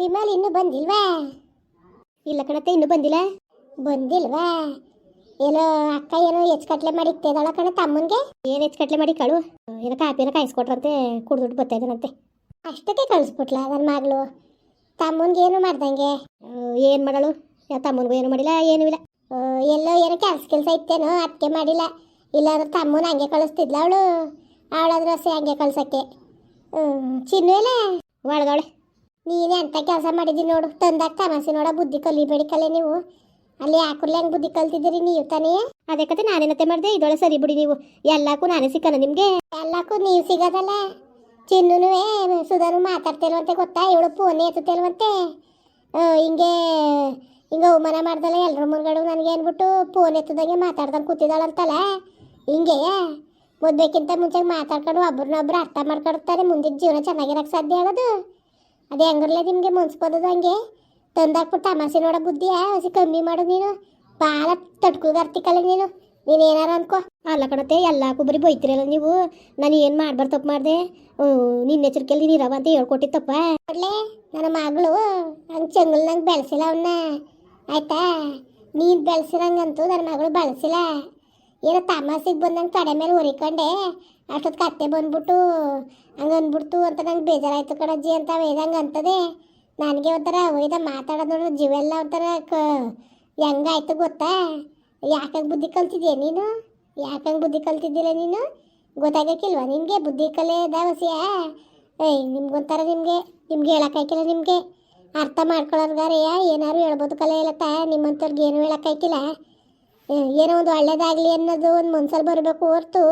ಬಿಮಲ್ ಇನ್ನೂ ಬಂದಿಲ್ವಾ? ಇಲ್ಲ ಕಣತ್ತೆ, ಇನ್ನೂ ಬಂದಿಲ್ಲ. ಬಂದಿಲ್ವಾ? ಏನೋ ಅಕ್ಕ ಏನೋ ಹೆಚ್ಚು ಮಾಡಿತ್ತೇದಳ ಕಣ ತಮ್ಮನ್ಗೆ ಏನು ಹೆಚ್ಚು ಕಟ್ಲೆ ಮಾಡಿ ಕಳು ಏನೋ ಕಾಪಿನ ಕಾಯಿಸ್ಕೊಟ್ರಂತೆ ಕುಡ್ದುಟ್ಟು ಬರ್ತಾ ಅಷ್ಟಕ್ಕೆ ಕಳಿಸ್ಬಿಟ್ಲ ನನ್ನ ಮಗಳು. ತಮ್ಮನ್ಗೆ ಏನು ಮಾಡ್ದಂಗೆ? ಏನು ಮಾಡಳು? ತಮ್ಮನಿಗೂ ಏನು ಮಾಡಿಲ್ಲ, ಏನೂ ಇಲ್ಲ. ಎಲ್ಲೋ ಏನೋ ಕೆಲಸ ಕೆಲಸ ಇತ್ತೇನೋ ಅದಕ್ಕೆ ಮಾಡಿಲ್ಲ. ಇಲ್ಲಾಂದ್ರೆ ತಮ್ಮನ ಹಂಗೆ ಕಳಿಸ್ತಿದ್ಲ ಅವಳು. ಅವಳಾದ್ರೆ ಹಂಗೆ ಕಳ್ಸಕ್ಕೆ. ಹ್ಞೂ ಚಿನ್ನು ಒಳಗವಳೆ ನೀನೇ ಅಂತ ಕೆಲಸ ಮಾಡಿದಿ ನೋಡು. ತಂದಾಗ ತಮಾಸೆ ನೋಡ ಬುದ್ಧಿ ಕಲಿಬೇಡಿ ಕಲೆ ನೀವು. ಅಲ್ಲಿ ಯಾಕುರ್ಲೆ ಹೆಂಗೆ ಬುದ್ಧಿ ಕಲ್ತಿದ್ದೀರಿ ನೀವು ತಾನೇ? ಅದೇ ಕತೆ ನಾನೇನತ್ತೆ ಮಾಡಿದೆ ಇದೊಳ ಸರಿ ಬಿಡಿ ನೀವು. ಎಲ್ಲಕ್ಕೂ ನಾನೇ ಸಿಕ್ಕನ ನಿಮಗೆ? ಎಲ್ಲಕ್ಕೂ ನೀವು ಸಿಗೋದಲ್ಲ. ಚಿನ್ನೂ ಸುಧಾನು ಮಾತಾಡ್ತಿಲ್ವಂತೆ ಗೊತ್ತಾ? ಇವಳು ಫೋನ್ ಎತ್ತುತ್ತಿಲ್ವಂತೆ ಮತ್ತೆ ಹಿಂಗೆ ಹಿಂಗೆ ಅವಮಾನ ಮಾಡ್ದಲ್ಲ ಎಲ್ಲರ ಮುಂದ್ಗಡೆ ನನಗೆ ಅಂದ್ಬಿಟ್ಟು ಫೋನ್ ಎತ್ತದಂಗೆ ಮಾತಾಡ್ದಂಗೆ ಕೂತಿದ್ದಾಳಂತಲ್ಲ. ಹಿಂಗೆ ಮದ್ಬೇಕಿಂತ ಮುಂಚೆ ಮಾತಾಡ್ಕೊಂಡು ಒಬ್ರನ್ನೊಬ್ರು ಅರ್ಥ ಮಾಡ್ಕೊಡ್ತಾರೆ ಮುಂದಿನ ಜೀವನ ಚೆನ್ನಾಗಿರಕ್ಕೆ ಸಾಧ್ಯ ಆಗೋದು. ಅದು ಹೆಂಗಿರ್ಲೇ ನಿಮಗೆ ಮುನ್ಸ್ಬೋದದು ಹಂಗೆ. ತಂದಾಕ್ಬಿಟ್ಟು ತಮಾಸೆ ನೋಡೋ ಬುದ್ಧಿಯ ಹಸಿ ಕಮ್ಮಿ ಮಾಡು ನೀನು. ಭಾಳ ತಡ್ಕುಗಾರ್ತಿಕಲ್ಲ ನೀನು. ನೀನು ಏನಾರ ಅನ್ಕೋ. ಅಲ್ಲ ಕಣತೆ ಎಲ್ಲ ಬರೀ ಬೈತಿರಲ್ಲ ನೀವು. ನಾನು ಏನು ಮಾಡ್ಬಾರ್ದು ತಪ್ಪು ಮಾಡಿದೆ? ನಿನ್ನ ಎಚ್ಚರಿಕೆಯಲ್ಲಿ ನೀರವ ಅಂತ ಹೇಳ್ಕೊಟ್ಟಿತ್ತಪ್ಪ. ನೋಡ್ಲೆ ನನ್ನ ಮಗಳು ಹಂಗೆ ಚಂಗಲ್ ನಂಗೆ ಬೆಳೆಸಿಲ್ಲ ಅವನ್ನ ಆಯ್ತಾ? ನೀನು ಬೆಳೆಸಿರಂಗಂತೂ ನನ್ನ ಮಗಳು ಬೆಳೆಸಿಲ್ಲ. ಏನೋ ತಮಾಸಿಗೆ ಬಂದಂಗೆ ಕಡೆ ಮೇಲೆ ಹೊರಿಕೊಂಡೆ ಅಷ್ಟೊತ್ತು ಕತ್ತೆ ಬಂದ್ಬಿಟ್ಟು, ಹಂಗೆ ಅಂದ್ಬಿಡ್ತು ಅಂತ ನಂಗೆ ಬೇಜಾರಾಯ್ತು ಕಣಜ್ಜಿ ಅಂತ ವೇದಂಗೆ ಅಂತದೆ ನನಗೆ ಒಂಥರ ಒಯ್ದ ಮಾತಾಡೋದು ನೋಡ್ರಿ ಜೀವೆಲ್ಲ ಒಂಥರ ಕ, ಹೆಂಗಾಯ್ತು ಗೊತ್ತಾ? ಯಾಕಂಗೆ ಬುದ್ಧಿ ಕಲ್ತಿದ್ಯಾ ನೀನು? ಯಾಕಂಗೆ ಬುದ್ಧಿ ಕಲ್ತಿದ್ದಿಲ್ಲ ನೀನು? ಗೊತ್ತಾಗಕ್ಕಿಲ್ವಾ ನಿಮಗೆ ಬುದ್ಧಿ ಕಲೆ ದಾವಸಿಯಾ ಏಯ್, ನಿಮ್ಗೊಂಥರ ನಿಮಗೆ, ನಿಮ್ಗೆ ಹೇಳೋಕ್ಕಾಯ್ಕಿಲ್ಲ ನಿಮಗೆ. ಅರ್ಥ ಮಾಡ್ಕೊಳ್ಳೋರ್ಗಾರಯ್ಯ ಏನಾರು ಹೇಳ್ಬೋದು ಕಲೆ ಇಲ್ಲತ್ತ ನಿಮ್ಮಂಥವ್ರಿಗೆ ಏನು ಹೇಳಕ್ಕಾಯ್ಕಿಲ್ಲ ಏನೋ ಒಂದು ಒಳ್ಳೇದಾಗಲಿ ಅನ್ನೋದು ಒಂದು ಮನ್ಸಲ್ಲಿ ಬರಬೇಕು ಹೊರ್ತು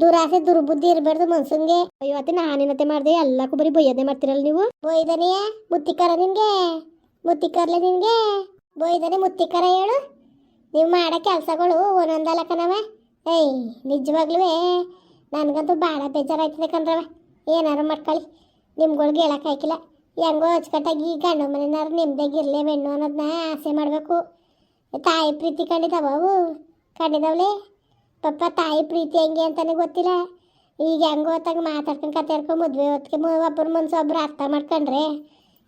ದುರಾಸೆ, ದುರ್ಬುದ್ಧಿ ಇರಬಾರ್ದು ಮನ್ಸಂಗೆ. ಅಯ್ಯೋ ಅತ್ತೆ ನಾನೇನತ್ತೆ ಮಾಡಿದೆ. ಎಲ್ಲಕ್ಕೂ ಬರೀ ಬೈಯೋದೇ ಮಾಡ್ತಿರಲ್ಲ ನೀವು? ಬೈದನೆಯ ಮುತ್ತಿಕರ ನಿನಗೆ? ಮುತ್ತಿಕರ್ಲೆ ನಿನಗೆ? ಬೈದನೆ ಮುತ್ತಿಕರ ಹೇಳು. ನೀವು ಮಾಡೋ ಕೆಲಸಗಳು ಒಂದೊಂದಲ್ಲ ಕಣವ ಏಯ್ ನಿಜವಾಗ್ಲೂ ನನಗಂತೂ ಭಾಳ ಬೇಜಾರಾಯ್ತದೆ ಕಣ್ರವ. ಏನಾರು ಮಾಡ್ಕೊಳ್ಳಿ. ನಿಮ್ಗಳ್ಗೆ ಹೇಳೋಕ್ಕಾಯ್ಕಿಲ್ಲ ಹೆಂಗೋ ಅಚ್ಚುಕಟ್ಟಾಗಿ ಗಂಡು ಮನೆಯವ್ರು ನಿಮ್ದಾಗಿರ್ಲೇ ಬೆಣ್ಣು ಅನ್ನೋದನ್ನ ಆಸೆ ಮಾಡಬೇಕು. ತಾಯಿ ಪ್ರೀತಿ ಕಂಡಿದ್ದಾವ ಅವು ಕಂಡಿದ್ದಾವಲೆ ಪಾಪ ತಾಯಿ ಪ್ರೀತಿ ಹೆಂಗೆ ಅಂತಾನೆ ಗೊತ್ತಿಲ್ಲ. ಈಗ ಹೆಂಗೋ ಹೊತ್ತಾಗ ಮಾತಾಡ್ಕೊಂಡು ಕತೆ ಹೇಳ್ಕೊಂಡು ಮದುವೆ ಹೊತ್ತಿಗೆ ಒಬ್ಬರ ಮನ್ಸು ಒಬ್ರು ಅರ್ಥ ಮಾಡ್ಕೊಂಡ್ರೆ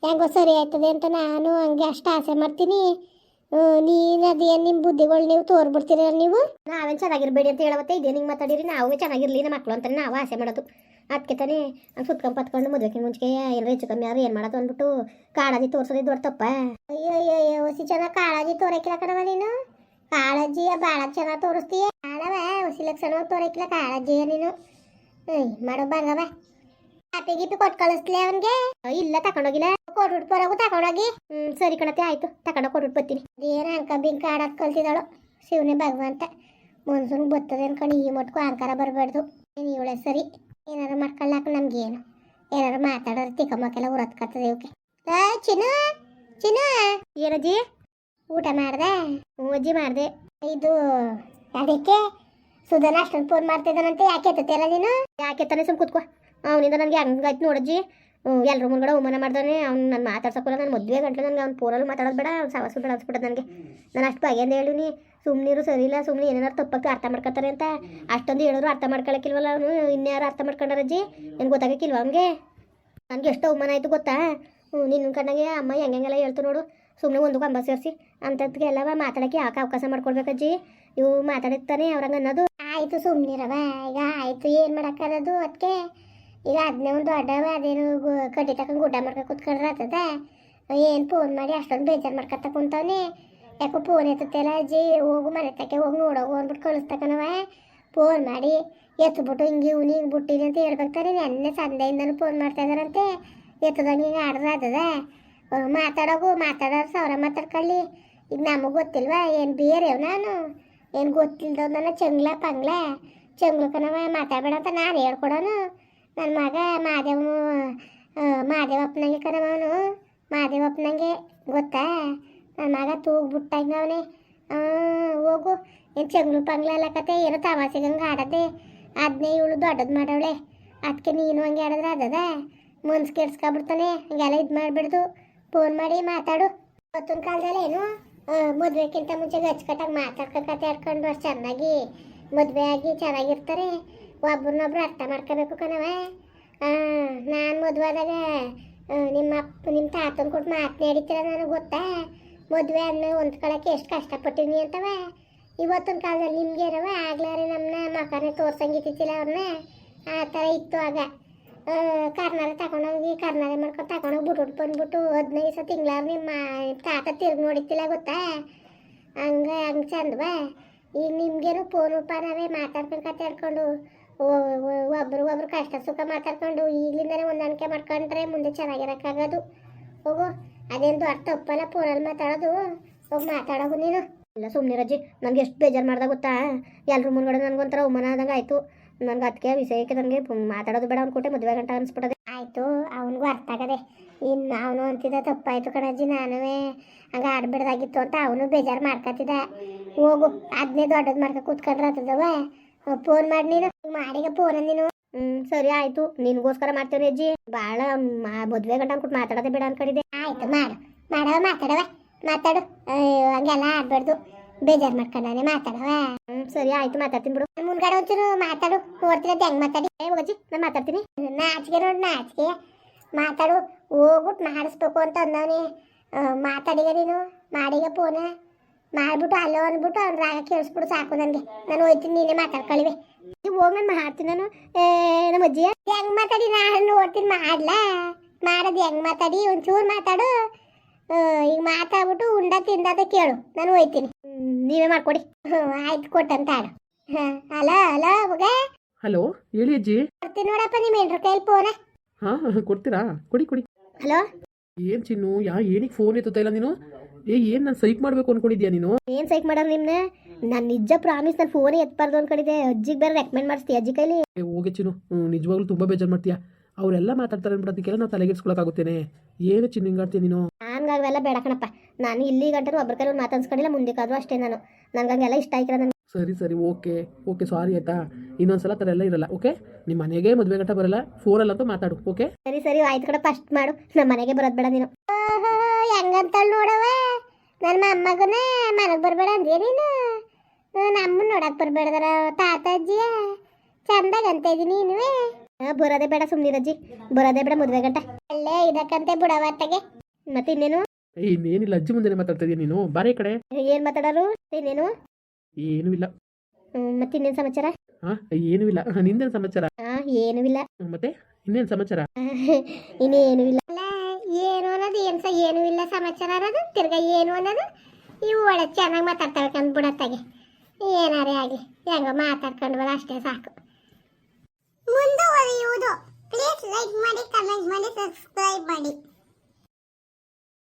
ಹೆಂಗೋ ಸರಿ ಆಯ್ತದೆ ಅಂತ ನಾನು ಹಂಗೆ ಅಷ್ಟು ಆಸೆ ಮಾಡ್ತೀನಿ. ನೀನು ಅದೇನು ನಿಮ್ಮ ಬುದ್ಧಿಗಳು ನೀವು ತೋರ್ಬಿಡ್ತೀರ ನೀವು? ನಾವೇನು ಚೆನ್ನಾಗಿರ್ಬೇಡಿ ಅಂತ ಹೇಳವತ್ತೆ ಇದೇ ನಿಂಗೆ ಮಾತಾಡಿರಿ, ನಾವೇ ಚೆನ್ನಾಗಿರ್ಲಿ, ನಮ್ಮ ಮಕ್ಕಳು ಅಂತ ನಾವು ಆಸೆ ಮಾಡೋದು. ಅದಕ್ಕೆ ತಾನೇ ಸುತ್ಕೊಂಡ್ ಪತ್ಕೊಂಡು ಮದುವೆಗೆ ಮುಂಚೆ ಎಲ್ಲರೂ ಹೆಚ್ಚು ಕಮ್ಮಿ ಆದ್ರೆ ಏನು ಮಾಡೋದು ಅಂದ್ಬಿಟ್ಟು ಕಾಳಜಿ ತೋರಿಸೋದು ದೊಡ್ಡ ತಪ್ಪ ಅಯ್ಯೋ ಅಯ್ಯೋ ಹೊಸಿ ಚೆನ್ನಾಗಿ ಕಾಳಜಿ ತೋರಕಿಲ್ಲ ಕಣವ ನೀನು. ಕಾಳಜಿ ಭಾಳ ಚೆನ್ನಾಗಿ ತೋರಿಸ್ತೀಯ? ಕಾಳವ ಹೊಸಿ ಲಕ್ಷಣ ತೋರಕಿಲ್ಲ ಕಾಳಜಿ ನೀನು. ಹ್ಞೂ ಮಾಡೋ ಬಂಗವ ಕಾಪಿ ಗಿಪಿ ಕೊಟ್ಟು ಕಳಿಸ್ಲಿ ಅವನಿಗೆ. ಇಲ್ಲ, ತಕೊಂಡೋಗಿಲ್ಲ. ಕೊಟ್ಬಿಟ್ಟು ಬರೋಗು ತಗೊಂಡೋಗಿ ಹ್ಞೂ ಸರಿ ಕಣತೆ ಆಯಿತು. ತಗೊಂಡೋಗಿ ಕೊಟ್ಬಿಟ್ಟು ಬರ್ತೀನಿ. ಏನು ಅಂಕ ಬಿಂಕ ಆಡೋದು ಕಲ್ತಿದ್ದಾಳು? ಶಿವನೇ ಭಗವಂತ. ಮನ್ಸೂನ್ಗೆ ಬರ್ತದೆ ಅನ್ಕೊಂಡು ಈ ಮಟ್ಕು ಅಹಂಕಾರ ಬರಬಾರ್ದು. ಇವಳೆ ಸರಿ. ಏನಾರು ಮಾಡ್ಕೊಳ್ಳಾಕ ನಮ್ಗೇನು? ಏನಾರು ಮಾತಾಡೋರು ತಿಕ್ಕಮ್ಮಕ್ಕೆಲ್ಲ ಉರತ್ ಕರ್ತದೆ ಇವಕ್ಕೆ ಆ ಚಿನ್ನು ಚಿನ್ನು. ಏನಜ್ಜಿ ಊಟ ಮಾಡ್ದೆ? ಅಜ್ಜಿ ಮಾಡಿದೆ. ಇದು, ಅದಕ್ಕೆ ಸುಧನ ಅಷ್ಟೊಂದು ಫೋನ್ ಮಾಡ್ತಿದ್ದಾನಂತೆ. ಯಾಕೆ ಎತ್ತಲ್ಲ ನೀನು? ಯಾಕೆ ತಾನೇ ಸುಮ್ ಕೂತ್ಕೋ. ಅವನಿಂದ ನನಗೆ ಹಂಗಾಯ್ತು ನೋಡಜ್ಜಿ ಎಲ್ಲರ ಮುಂದ್ಗಡೆ ಉಮನ ಮಾಡ್ದಾನೆ ಅವ್ನು ನಾನು ಮಾತಾಡ್ಸೋಕ್ಕಲ್ಲ, ನಾನು ಮದುವೆ ಗಂಟೆ ನನಗೆ ಅವ್ನು ಫೋನಲ್ಲಿ ಮಾತಾಡೋದು ಬೇಡ, ಅವ್ನು ಸಾವಸು ಬೇಡ ಅನ್ಸ್ಬಿಟ್ಟದ ನನಗೆ. ನಾನು ಅಷ್ಟು ಬಗೆಯಿಂದ ಹೇಳಿನಿ ಸುಮ್ಮನಿರು ಸರಿ ಇಲ್ಲ ಸುಮ್ಮನೆ ಏನಾರು ತಪ್ಪಕ್ಕೆ ಅರ್ಥ ಮಾಡ್ಕೊತಾರೆ ಅಂತ. ಅಷ್ಟೊಂದು ಹೇಳಿದ್ರು ಅರ್ಥ ಮಾಡ್ಕೊಳಕ್ಕಿಲ್ವಲ್ಲ ಅವನು ಇನ್ಯಾರು ಅರ್ಥ ಮಾಡ್ಕೊಂಡಾರಜ್ಜಿ ಏನು ಗೊತ್ತಾಗಕ್ಕಿಲ್ವ ಅವನಿಗೆ? ನನಗೆ ಎಷ್ಟು ಅವಮಾನ ಆಯಿತು ಗೊತ್ತಾ? ನಿನ್ನ ಕಣ್ಣಾಗೆ ಅಮ್ಮ ಹೆಂಗೆಲ್ಲ ಹೇಳ್ತು ನೋಡು. ಸುಮ್ಮನೆ ಒಂದು ಕಂಬ ಸೇರಿಸಿ ಎಲ್ಲವ ಮಾತಾಡೋಕ್ಕೆ ಯಾಕೆ ಅವಕಾಶ ಮಾಡ್ಕೊಡ್ಬೇಕಜ್ಜಿ ಇವು ಮಾತಾಡಿರ್ತಾನೆ ಅವ್ರಂಗೆ ಅನ್ನೋದು. ಆಯಿತು ಸುಮ್ಮನಿರವ ಈಗ ಆಯಿತು, ಏನು ಮಾಡೋಕ್ಕಾಗದು ಅದಕ್ಕೆ ಈಗ ಅದನ್ನೇ ಒಂದು ದೊಡ್ಡವ ಅದೇನು ಗು- ತಕ ಗುಡ್ಡ ಮಾಡ್ಕೊ ಕೂತ್ಕೊಂಡ್ರೆ ಆಗ್ತದ. ಏನು ಫೋನ್ ಮಾಡಿ ಅಷ್ಟೊಂದು ಬೇಜಾರು ಮಾಡ್ಕೊತ ಕುಂತವನಿ. ಯಾಕೋ ಫೋನ್ ಎತ್ತಲ್ಲ ಅಜ್ಜಿ, ಹೋಗು ಮನೆ ತಕ್ಕೆ ಹೋಗಿ ನೋಡೋಗು ಅಂದ್ಬಿಟ್ಟು ಕಳಿಸ್ತಕ್ಕನವ ಫೋನ್ ಮಾಡಿ ಎತ್ಬಿಟ್ಟು ಹಿಂಗೆ ಇವ್ನು ಹಿಂಗೆ ಬಿಟ್ಟಿನಿ ಅಂತ ಹೇಳ್ಬೇಕಾರೆ ನೆನ್ನೆ ಸಂದೆಯಿಂದನೂ ಫೋನ್ ಮಾಡ್ತಾ ಇದಾರಂತೆ ಎತ್ತದಂಗೆ ಹಿಂಗೆ ಆಡ್ರೆ ಆಗ್ತದ. ಮಾತಾಡೋಗು, ಮಾತಾಡೋರು ಸಾವಿರ ಮಾತಾಡ್ಕೊಳ್ಳಿ. ಈಗ ನಮಗೆ ಗೊತ್ತಿಲ್ವಾ, ಏನು ಬೇರೆ ನಾನು? ಏನು ಗೊತ್ತಿಲ್ದವ್ ನನ್ನ ಚಂಗ್ಲ, ಪಂಗ್ಲ? ಚಂಗ್ಲಕ್ಕನವ ಮಾತಾಡಬೇಡ ಅಂತ ನಾನು ಹೇಳ್ಕೊಡೋನು. ನನ್ನ ಮಗ ಮಾದೇವ ಮಾದೇವಪ್ಪನಂಗೆ ಕರೆ ಅವನು. ಮಾದೇವಪ್ಪನಂಗೆ ಗೊತ್ತಾ? ನನ್ನ ಮಗ ತೂಗ್ ಅವನೇ. ಹೋಗು. ಏನು ಚಂಗ್ಲು ಪಂಗ್ಲೆಲ್ಲ ಕತೆ. ಏನೋ ತಮಾಸೆಗಂಗೆ ಆಡದೆ ಅದನ್ನೇ ಇವಳು ದೊಡ್ಡದು ಮಾಡವಳೆ. ಅದಕ್ಕೆ ನೀನು ಹಂಗೆ ಆಡಿದ್ರೆ ಅದದ ಮನ್ಸು ಕೆಡ್ಸ್ಕೊಬಿಡ್ತಾನೆ ಹಂಗೆಲ್ಲ ಇದು ಮಾಡಿಬಿಡ್ದು. ಫೋನ್ ಮಾಡಿ ಮಾತಾಡು. ಇವತ್ತಿನ ಕಾಲದಲ್ಲಿ ಏನು? ಮದುವೆಕ್ಕಿಂತ ಮುಂಚೆ ಅಚ್ಚುಕಟ್ಟಾಗಿ ಮಾತಾಡ್ಕೊ ಕತೆ ಆಡ್ಕೊಂಡು ಅಷ್ಟು ಚೆನ್ನಾಗಿ ಮದುವೆ ಆಗಿ ಚೆನ್ನಾಗಿರ್ತಾರೆ. ಒಬ್ರನ್ನೊಬ್ರು ಅರ್ಥ ಮಾಡ್ಕೋಬೇಕು ಕಣವ ನಾನು ಮದುವೆ ಆದಾಗ ನಿಮ್ಮ ಅಪ್ಪ ನಿಮ್ಮ ತಾತನ ಕೊಟ್ಟು ಮಾತನಾಡಿತೀರ ನನಗೆ ಗೊತ್ತಾ? ಮದುವೆ ಅನ್ನ ಹೊಂದ್ಕೊಳಕ್ಕೆ ಎಷ್ಟು ಕಷ್ಟಪಟ್ಟಿನಿ ಅಂತವ. ಇವತ್ತಿನ ಕಾಲದಲ್ಲಿ ನಿಮ್ಗೆ ಇರವ ಆಗ್ಲಾರೆ ನಮ್ಮನ್ನ ಮಕ್ಕನ ತೋರ್ಸಂಗಿತ್ತಿಲ್ಲ ಅವ್ರನ್ನ ಆ ಥರ ಇತ್ತು ಆಗ. ಕರ್ನಾರ ತಗೊಂಡೋಗಿ ಕರ್ನಾರ ಮಾಡ್ಕೊಂಡು ತಗೊಂಡೋಗಿ ಬಿಟ್ಬಿಟ್ಟು ಬಂದ್ಬಿಟ್ಟು ಹದಿನೈದು ಸಹ ತಿಂಗಳವ್ರು ನಿಮ್ಮ ತಾತ ತಿರ್ಗಿ ನೋಡಿತ್ತಿಲ್ಲ ಗೊತ್ತಾ? ಹಂಗ, ಹಂಗೆ ಚಂದವಾ. ಈಗ ನಿಮ್ಗೇನು ಫೋನ್ ಪಾನವೇ ಮಾತಾಡ್ಕೊಂಡು ಕತ್ತಾಡ್ಕೊಂಡು ಒಬ್ರು ಒಬ್ರು ಕಷ್ಟ ಸುಖ ಮಾತಾಡ್ಕೊಂಡು ಈಗಲಿಂದನೇ ಹೊಂದಾಣಿಕೆ ಮಾಡ್ಕೊಂಡ್ರೆ ಮುಂದೆ ಚೆನ್ನಾಗಿರೋಕ್ಕಾಗೋದು. ಹೋಗು, ಅದೇನು ದೊಡ್ಡ ತಪ್ಪಲ್ಲ, ಫೋನಲ್ಲಿ ಮಾತಾಡೋದು. ಹೋಗಿ ಮಾತಾಡೋದು ನೀನು. ಇಲ್ಲ ಸುಮ್ಮನೆ ರಜೆ ನನಗೆ ಎಷ್ಟು ಬೇಜಾರು ಮಾಡ್ದಾಗ ಗೊತ್ತಾ? ಎಲ್ಲರೂ ಮುಂದ್ಗಡೆ ನನಗೊಂಥರ ಉಮ್ಮನ ಆದಂಗೆ ಆಯಿತು. ನನಗೆ ಅದಕ್ಕೆ ವಿಷಯಕ್ಕೆ ನನಗೆ ಮಾತಾಡೋದು ಬೇಡ ಅಂದ್ಕೊಟ್ಟೆ ಮದುವೆ ಗಂಟ ಅನ್ಸ್ಬಿಟ್ಟದೆ. ಆಯಿತು, ಅವನಿಗೂ ಅರ್ಥ ಆಗದೆ. ಇನ್ನು ಅವನು ಅಂತಿದ್ದ ತಪ್ಪಾಯ್ತು ಕಣಜ್ಜಿ, ನಾನುವೇ ಹಂಗೆ ಆಡ್ಬಿಡ್ದಾಗಿತ್ತು ಅಂತ ಅವನು ಬೇಜಾರು ಮಾಡ್ಕೊತಿದ್ದ ಹೋಗು ಅದನ್ನೇ ದೊಡ್ಡದು ಮಾಡ್ಕೊ ಕೂತ್ಕೊಂಡ್ರೆ ಆತದವ ಫೋನ್ ಮಾಡಿ ನೀನು. ಮಾಡಿಗ ಫೋನ್ ನೀನು ಹ್ಮ್ ಸರಿ ಆಯ್ತು. ನಿನಗೋಸ್ಕರ ಮಾಡ್ತೇವ್ರಿ ಅಜ್ಜಿ. ಬಾಳ ಮದುವೆ ಗಂಟ ಅನ್ಕೊಟ್ ಮಾತಾಡೋದೇ ಬೇಡ ಅನ್ಕೊಂಡಿದ್ದೆ. ಆಯ್ತು ಮಾಡು. ಮಾಡವ ಮಾತಾಡವ ಮಾತಾಡು. ಹಂಗೆಲ್ಲ ಆಡ್ಬಾರ್ದು ಬೇಜಾರು ಮಾಡ್ಕೊಂಡಾನೆ ಮಾತಾಡವ ಹ್ಮ್ ಸರಿ ಆಯ್ತು ಮಾತಾಡ್ತೀನಿ ಬಿಡು. ಮುಂದ್ಗಡೆ ಒಂಚೂರು ಮಾತಾಡು. ನೋಡ್ತೀನಿ ಹೆಂಗ್ ಮಾತಾಡಿ? ಹೋಗಜ್ಜಿ ನಾನು ಮಾತಾಡ್ತೀನಿ. ನಾಚಿಕೆ ನೋಡಿ ನಾಚಿಕೆ. ಮಾತಾಡು. ಹೋಗ್ಬಿಟ್ಟು ಮಾಡಿಸ್ಬೇಕು ಅಂತ ಅಂದವನಿ. ಮಾತಾಡಿಗ ನೀನು. ಮಾಡಿಗ ಫೋನ ಮಾಡ್ಬಿಟ್ಟು ಅಲ್ಲೋ ಅಂದ್ಬಿಟ್ಟು ಅವ್ನ ರಾಗ ಕೇಳಿಸ್ಬಿಟ್ಟು ಸಾಕು ನನಗೆ. ನಾನು ಹೋಯ್ತೀನಿ ನೀನೇ ಮಾತಾಡ್ಕೊಳ್ಳಿವೆ ಹೋಗಿ ನಾನು ಮಾಡ್ತೀನಿ ನಾನು. ಏ ನಮ್ಮ ಅಜ್ಜಿ ಹೆಂಗ್ ಮಾತಾಡಿ? ನಾನು ನೋಡ್ತೀನಿ ಮಾಡ್ಲಾ? ಮಾಡೋದು ಹೆಂಗ್ ಮಾತಾಡಿ? ಒಂಚೂರು ಮಾತಾಡು. ಈಗ ಮಾತಾಡ್ಬಿಟ್ಟು ಉಂಡ ತಿಂದದ ಕೇಳು. ನಾನು ಹೋಯ್ತೀನಿ. ನೀವೇ ಮಾಡ್ಕೊಡಿ. ಹ್ಞೂ ಆಯ್ತು ಕೊಟ್ಟಂತ ಆಡು. ಹಾಂ ಅಲೋ ಅಲೋ ಮಗ ಹಲೋ ಹೇಳಿ ಅಜ್ಜಿ. ಕೊಡ್ತೀನಿ ನೋಡಪ್ಪ ನಿಮ್ಮ ಹೆಂಡ್ರ ಕೈಲಿ ಫೋನ ಹಾಂ ಕೊಡ್ತೀರಾ? ಕೊಡಿ ಕೊಡಿ. ಹಲೋ? ಏನು ಚಿನ್ನು ಯಾ ಏನಕ್ಕೆ ಫೋನ್ ಎತ್ತುತ್ತಾ ಇಲ್ಲ ನೀನು? ಏ ಏನು ನಾನು ಸೈಕ್ ಮಾಡಬೇಕು ಅನ್ಕೊಂಡಿದ್ಯಾ ನೀನು? ಏನ್ ಸೈಕ್ ಮಾಡೋದು ನಿಮ್ನ? ನಾನು ನಿಜ ಪ್ರಾಮಿಸ್ ನಾನು ಫೋನೇ ಎತ್ಬಾರ್ದು ಅನ್ಕೊಂಡಿದ್ದೆ. ಅಜ್ಜಿಗೆ ಬೇರೆ ರೆಕಮೆಂಡ್ ಮಾಡಿಸ್ತೀಯ ಅಜ್ಜಿ ಕೈಲಿ? ಏ ಹೋಗೆ ಚಿನ್ನು. ಹ್ಮ್, ನಿಜವಾಗ್ಲೂ ತುಂಬ ಬೇಜಾರು ಮಾಡ್ತೀಯಾ? ಅವರೆಲ್ಲ ಮಾತಾಡ್ತಾರೆ ಅದಕ್ಕೆಲ್ಲ ನಾವು ತಲೆಗೆಡ್ಸ್ಕೊಳಕ್ಕಾಗುತ್ತೇನೆ ಏನು ಚಿನ್ನು ಹಿಂಗಾಡ್ತೀಯ ನೀನು? ನನ್ಗೆ ಅವೆಲ್ಲ ಬೇಡ ಕಣಪ್ಪ. ನಾನು ಇಲ್ಲಿ ಗಂಟನು ಒಬ್ಬರ ಕೈಲಿ ಮಾತಾಡ್ಸ್ಕೊಂಡಿಲ್ಲ ಮುಂದಕ್ಕಾದ್ರೂ ಅಷ್ಟೇ ನಾನು. ನಂಗೆ ಹಂಗೆಲ್ಲ ಇಷ್ಟ ಆಯ್ತು ನನಗೆ. ಸರಿ ಸರಿ ಓಕೆ. ಓಕೆ ಸಾರಿ ಆಯ್ತಾ? ಇನ್ನೊಂದ್ಸಲ ತರ ಎಲ್ಲ ಇರಲ್ಲ ಓಕೆ? ನಿಮ್ಮ ಮನೆಗೆ ಮದುವೆ ಗಂಟ ಬರಲ್ಲ ಫೋನ್ ಫೋನಲ್ಲಂತೂ ಮಾತಾಡು ಓಕೆ? ಸರಿ ಸರಿ ಆಯ್ತು ಕಡೆ ಫಸ್ಟ್ ಮಾಡು. ನಮ್ಮ ಮನೆಗೆ ಬರೋದ್ ಬೇಡ ನೀನು. ಹೆಂಗಂತ ನೋಡವ ನನ್ನ ಮೊಮ್ಮಗನ ಮನೆಗೆ ಬರಬೇಡ ಅಂದ್ಯ ನೀನು? ನಮ್ಮನ್ನ ನೋಡಕ್ಕೆ ಬರಬೇಡದ್ರ ತಾತ ಅಜ್ಜಿಯ? ಚಂದಾಗ ಅಂತ ಇದೀನಿ ನೀನುವೆ ಬರೋದೇ ಬೇಡ ಸುಮ್ಮನಿರಜ್ಜಿ ಬರೋದೇ ಬೇಡ ಮದುವೆ ಗಂಟ. ಅಲ್ಲೇ ಇದಕ್ಕಂತೆ ಬುಡವತ್ತಗೆ ಮತ್ತೆ ಇನ್ನೇನು? ಇನ್ನೇನಿಲ್ಲ ಅಜ್ಜಿ ಮುಂದೆ ಮಾತಾಡ್ತಾ ಇದೀಯ ನೀನು. ಬಾರೆ ಕಡೆ. ಏನು ಮಾತಾಡೋರು? ಇನ್ನೇನು? ಏನು ಇಲ್ಲ. ಮತ್ತೆ ಇನ್ನೇನು ಸಮಾಚಾರ? ಆ ಏನೂ ಇಲ್ಲ. ನಿಂದೇನು ಸಮಾಚಾರ? ಹಾಂ ಏನೂ ಇಲ್ಲ. ಮತ್ತೆ ಇನ್ನೇನು ಸಮಾಚಾರ? ಇನ್ನೇನು ಇಲ್ಲ. ಏನು ಅನ್ನೋದು, ಏನು ಸಹ ಏನು ಇಲ್ಲ ಸಮಾಚಾರ ಅನ್ನೋದು, ತಿರ್ಗಾ ಏನು ಅನ್ನೋದು, ಇವು ಒಳ್ಳೆ ಚೆನ್ನಾಗಿ ಮಾತಾಡ್ತಾಳ್ಕಂದು ಬಿಡತ್ತಾಗೆ. ಏನಾರೇ ಆಗಲಿ, ಹೆಂಗೋ ಮಾತಾಡ್ಕೊಂಡು ಬರ ಅಷ್ಟೇ ಸಾಕು. ಮುಂದುವರಿಯುವುದು. ಪ್ಲೀಸ್ ಲೈಕ್ ಮಾಡಿ ಕಮೆಂಟ್ ಮಾಡಿ ಸಬ್ಸ್ಕ್ರೈಬ್ ಮಾಡಿ.